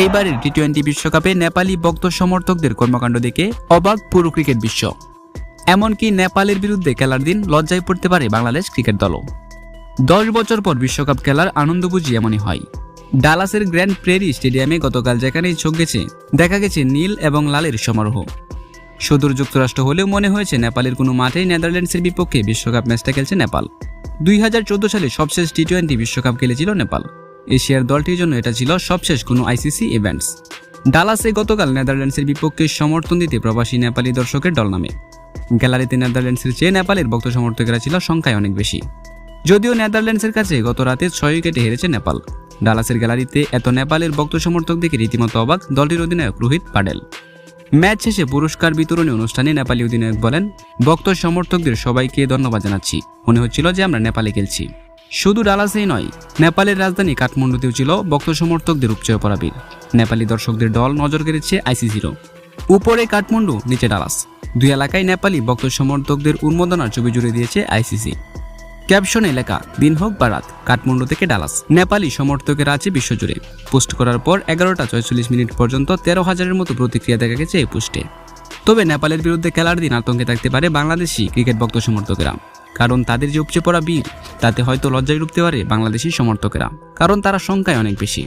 এইবারের T twenty বিশ্বকাপে নেপালি ভক্ত সমর্থকদের কর্মকাণ্ড দেখে অবাক পুরো ক্রিকেট বিশ্ব। এমনকি নেপালের বিরুদ্ধে খেলার দিন লজ্জায় পড়তে পারে বাংলাদেশ ক্রিকেট দলও। দশ বছর পর বিশ্বকাপ খেলার আনন্দ বুঝি এমনই হয়। ডালাসের গ্র্যান্ড প্রেরি স্টেডিয়ামে গতকাল যেখানেই চোখ গেছে, দেখা গেছে নীল এবং লালের সমারোহ। সুদূর যুক্তরাষ্ট্র হলেও মনে হয়েছে, নেপালের কোনো মাঠেই নেদারল্যান্ডসের বিপক্ষে বিশ্বকাপ ম্যাচটা খেলছে নেপাল। দুই হাজার চোদ্দ সালে সবশেষ টি টোয়েন্টি বিশ্বকাপ খেলেছিল নেপাল। এশিয়ার দলটির জন্য এটা ছিল সবশেষ কোনো আইসিসি ইভেন্টস ডালাসে গতকাল নেদারল্যান্ডসের বিপক্ষে সমর্থন দিতে প্রবাসী নেপালি দর্শকের দল নামে গ্যালারিতে নেদারল্যান্ডসের চেয়ে নেপালের ভক্ত সমর্থকেরা ছিল সংখ্যায় অনেক বেশি। যদিও নেদারল্যান্ডসের কাছে গত রাতে ছয় উইকেটে হেরেছে নেপাল। ডালাসের গ্যালারিতে এত নেপালের ভক্ত সমর্থক দেখে রীতিমতো অবাক দলটির অধিনায়ক রোহিত পাডেল। ম্যাচ শেষে পুরস্কার বিতরণী অনুষ্ঠানে নেপালি অধিনায়ক বলেন, ভক্ত সমর্থকদের সবাইকে ধন্যবাদ জানাচ্ছি। মনে হচ্ছিল যে আমরা নেপালে খেলছি। শুধু ডালাসেই নয়, নেপালের রাজধানী কাঠমান্ডুতেও ছিল ভক্ত সমর্থকদের উপচয় ভিড় নেপালি দর্শকদের দল নজর কেড়েছে আইসিসিরও। উপরে কাঠমান্ডু, নিচে ডালাস। দুই এলাকায় নেপালি ভক্ত সমর্থকদের উন্মোদনার ছবি জুড়ে দিয়েছে আইসিসি। ক্যাপশনে এলাকা দিন হোক বা রাত কাঠমান্ডু থেকে ডালাস। নেপালি সমর্থকের আছে বিশ্বজুড়ে। পোস্ট করার পর এগারোটা ছয়চল্লিশ মিনিট পর্যন্ত তেরো হাজারের মতো প্রতিক্রিয়া দেখা গেছে এই পোস্টে। তবে নেপালের বিরুদ্ধে খেলার দিন আতঙ্কে থাকতে পারে বাংলাদেশি ক্রিকেট ভক্ত সমর্থকেরা। কারণ তাদের যে উপচে পড়া বীর তাতে হয়তো লজ্জায় ডুবতে পারে বাংলাদেশি সমর্থকেরা। কারণ তারা সংখ্যায় অনেক বেশি।